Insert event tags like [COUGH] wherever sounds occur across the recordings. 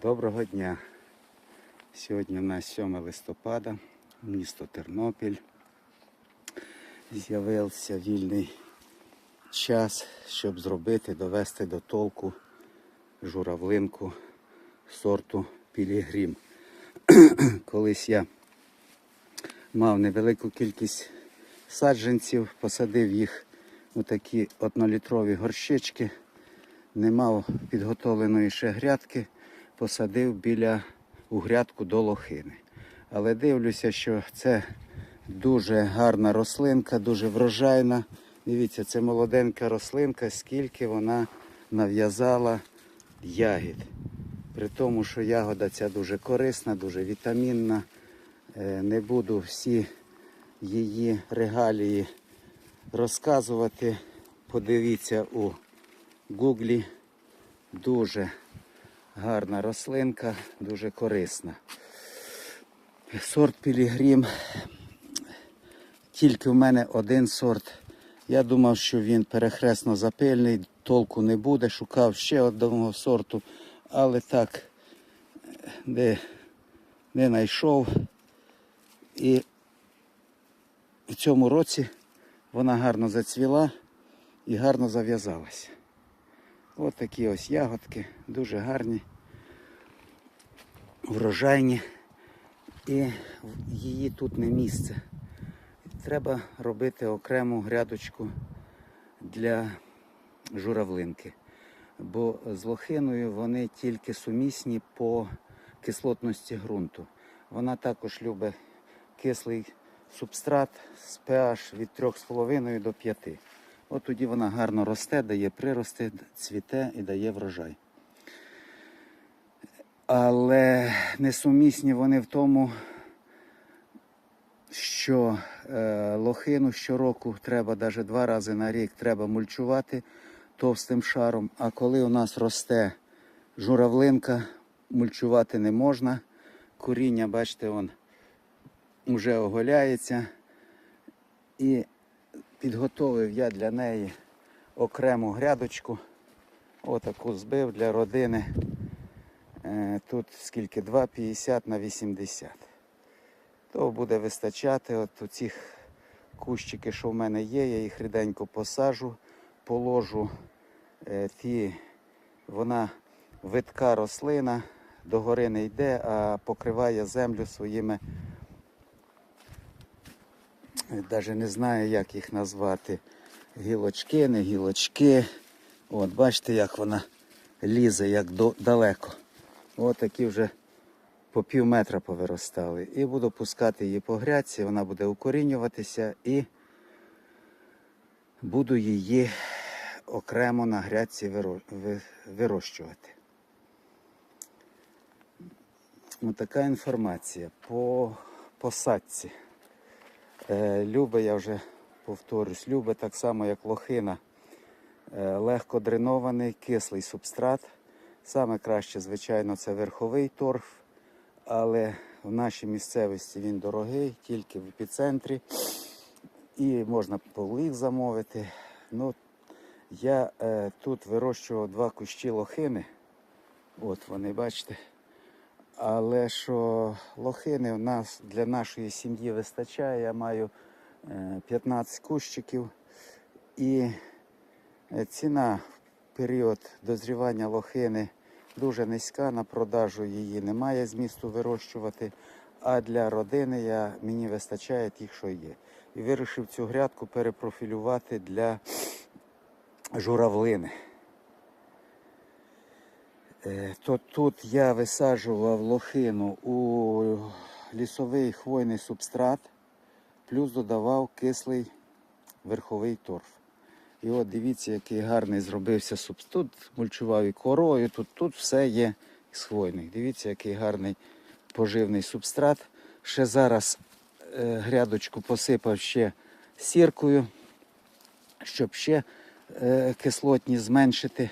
Доброго дня. Сьогодні у нас 7 листопада, місто Тернопіль. З'явився вільний час, щоб зробити, довести до толку журавлинку сорту Пілігрім. [CLEARS THROAT] Колись я мав невелику кількість саджанців, посадив їх у такі однолітрові горщички, не мав підготовленої ще грядки, посадив біля у грядку до лохини. Але дивлюся, що це дуже гарна рослинка, дуже врожайна. Дивіться, це молоденька рослинка, скільки вона нав'язала ягід. При тому, що ягода ця дуже корисна, дуже вітамінна. Е, Не буду всі її регалії розказувати. Подивіться у гуглі. Дуже гарна рослинка, дуже корисна. Сорт Пілігрім. Тільки в мене один сорт. Я думав, що він перехресно запильний, толку не буде. Шукав ще одного сорту, але так де не знайшов. І в цьому році вона гарно зацвіла і гарно зав'язалася. Ось такі ось ягодки, дуже гарні, врожайні. І її тут не місце. Треба робити окрему грядочку для журавлинки. Бо з лохиною вони тільки сумісні по кислотності ґрунту. Вона також любить кислий субстрат з pH від 3,5 до 5. От тоді вона гарно росте, дає прирости, цвіте і дає врожай. Але несумісні вони в тому, що е, лохину щороку треба навіть два рази на рік треба мульчувати товстим шаром. А коли у нас росте журавлинка, мульчувати не можна. Коріння, бачите, вже оголяється. І підготовив я для неї окрему грядочку. Отаку збив для родини. Е, Тут скільки? 2,50 на 80. То буде вистачати. От у цих кущики, що в мене є, я їх ріденько посажу, положу е, ті, вона витка рослина, догори не йде, а покриває землю своїми, навіть не знаю, як їх назвати. Гілочки, не гілочки. От, бачите, як вона лізе, як до, далеко. От такі вже по пів метра повиростали. І буду пускати її по грядці, вона буде укорінюватися і буду її окремо на грядці вирощувати. Ось така інформація по посадці. Е, Любе, я вже повторюсь, любе так само, як лохина. Е, Легко дренований, кислий субстрат. Саме краще, звичайно, це верховий торф, але в нашій місцевості він дорогий, тільки в епіцентрі. І можна полив замовити. Ну, я е, тут вирощував два кущі лохини. От вони, бачите. Але що лохини в нас для нашої сім'ї вистачає. Я маю е, 15 кущиків. І е, ціна в період дозрівання лохини дуже низька. На продажу її немає змісту вирощувати. А для родини я, мені вистачає тих, що є. І вирішив цю грядку перепрофілювати для журавлини. Е, То тут я висаджував лохину у лісовий хвойний субстрат, плюс додавав кислий верховий торф. І от дивіться, який гарний зробився субстрат. Тут мульчував і корою, тут, тут все є з хвойних. Дивіться, який гарний поживний субстрат. Ще зараз е, грядочку посипав ще сіркою, щоб ще е, кислотність зменшити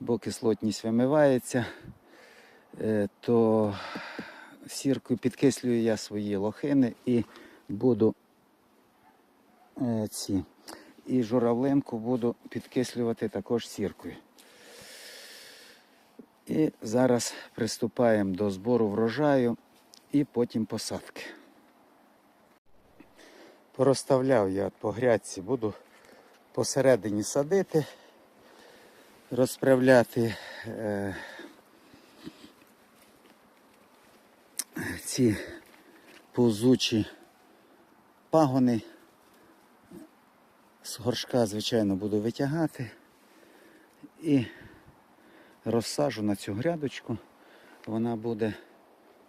бо кислотність вимивається, е, то сіркою підкислюю я свої лохини і буду е, ці. І журавлинку буду підкислювати також сіркою. І зараз приступаємо до збору врожаю і потім посадки. Порозставляв я по грядці, буду посередині садити, розправляти е, ці повзучі пагони. З горшка, звичайно, буду витягати і розсажу на цю грядочку. Вона буде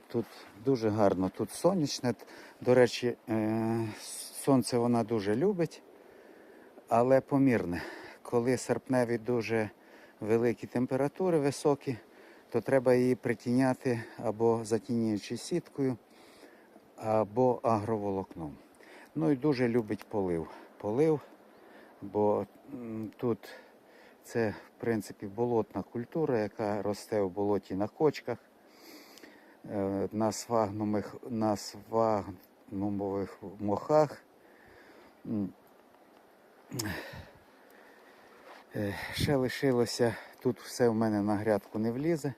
тут дуже гарно, тут сонячне. До речі, е, сонце вона дуже любить, але помірне. Коли серпневі дуже великі температури високі, то треба її притіняти або затінюючи сіткою, або агроволокном. Ну і дуже любить полив. Полив, бо тут це, в принципі, болотна культура, яка росте в болоті на кочках, е, на свагнумих, на свагнумових мохах. Е, Ще лишилося, тут все в мене на грядку не влізе.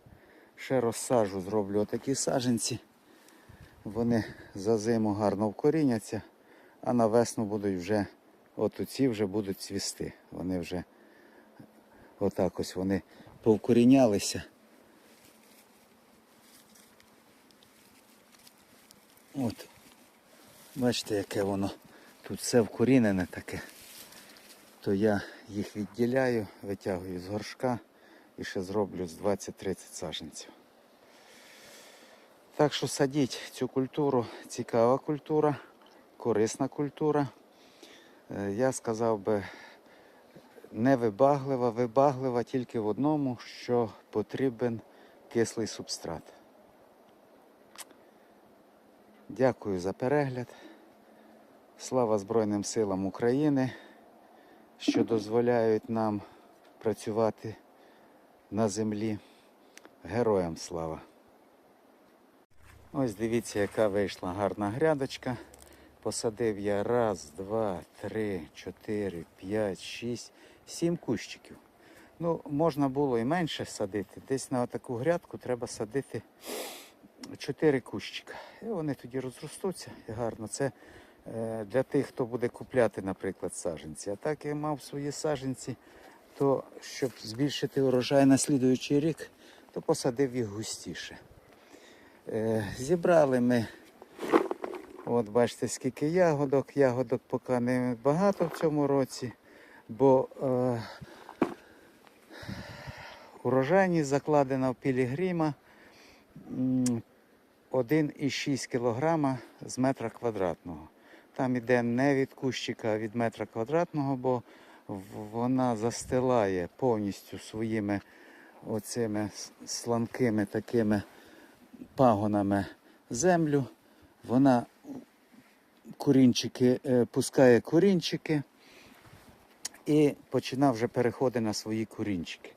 Ще розсажу, зроблю отакі саженці. Вони за зиму гарно вкоріняться, а на весну будуть вже, от оці вже будуть цвісти. Вони вже отак ось вони повкорінялися. От, бачите, яке воно тут все вкорінене таке. То я їх відділяю, витягую з горшка і ще зроблю з 20-30 саженців. Так що садіть цю культуру, цікава культура, корисна культура. Е, Я сказав би, невибаглива, вибаглива тільки в одному, що потрібен кислий субстрат. Дякую за перегляд. Слава Збройним силам України, що дозволяють нам працювати на землі. Героям слава! Ось дивіться, яка вийшла гарна грядочка. Посадив я раз, два, три, чотири, п'ять, шість, сім кущиків. Ну, можна було і менше садити. Десь на таку грядку треба садити чотири кущика. І вони тоді розростуться і гарно. Це для тих, хто буде купляти, наприклад, саженці. А так я мав свої саженці, то щоб збільшити урожай на слідуючий рік, то посадив їх густіше. Е, Зібрали ми, от бачите, скільки ягодок. Ягодок поки не багато в цьому році, бо е, урожайність закладена в пілігрима 1,6 кг з метра квадратного. Там іде не від кущика, а від метра квадратного, бо вона застилає повністю своїми оцими сланкими такими пагонами землю. Вона корінчики, е, пускає корінчики і починав вже переходити на свої корінчики.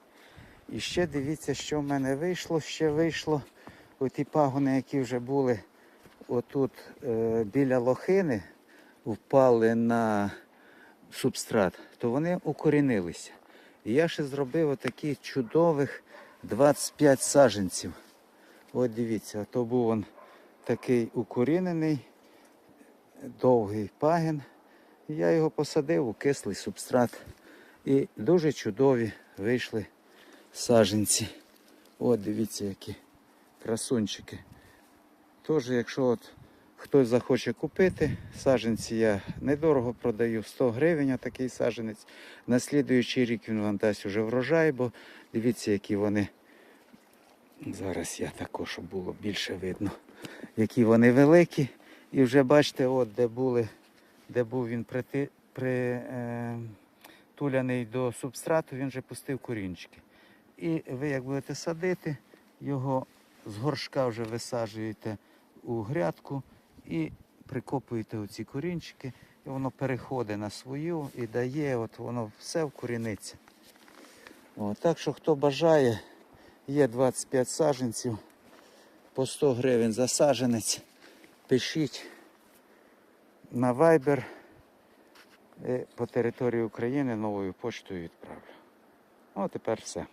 І ще дивіться, що в мене вийшло. Ще вийшло оті пагони, які вже були отут е, біля лохини, впали на субстрат, то вони укорінилися. І я ще зробив отакі чудових 25 саженців. От дивіться, то був він такий укорінений, довгий пагін. Я його посадив у кислий субстрат. І дуже чудові вийшли саженці. От дивіться, які красунчики. Тож, якщо от хтось захоче купити, саженці я недорого продаю, 100 гривень такий саженець. На слідуючий рік він вам дасть уже врожай, бо дивіться, які вони. Зараз я також, щоб було більше видно, які вони великі. І вже бачите, от де були, де був він прити, при, е, до субстрату, він вже пустив корінчики. І ви як будете садити, його з горшка вже висаджуєте у грядку і прикопуєте оці корінчики, і воно переходить на свою і дає, от воно все вкоріниться. От, так що хто бажає, є 25 саджанців, по 100 гривень за саджанець. Пишіть на Viber по території України новою поштою відправлю. Ну, тепер все.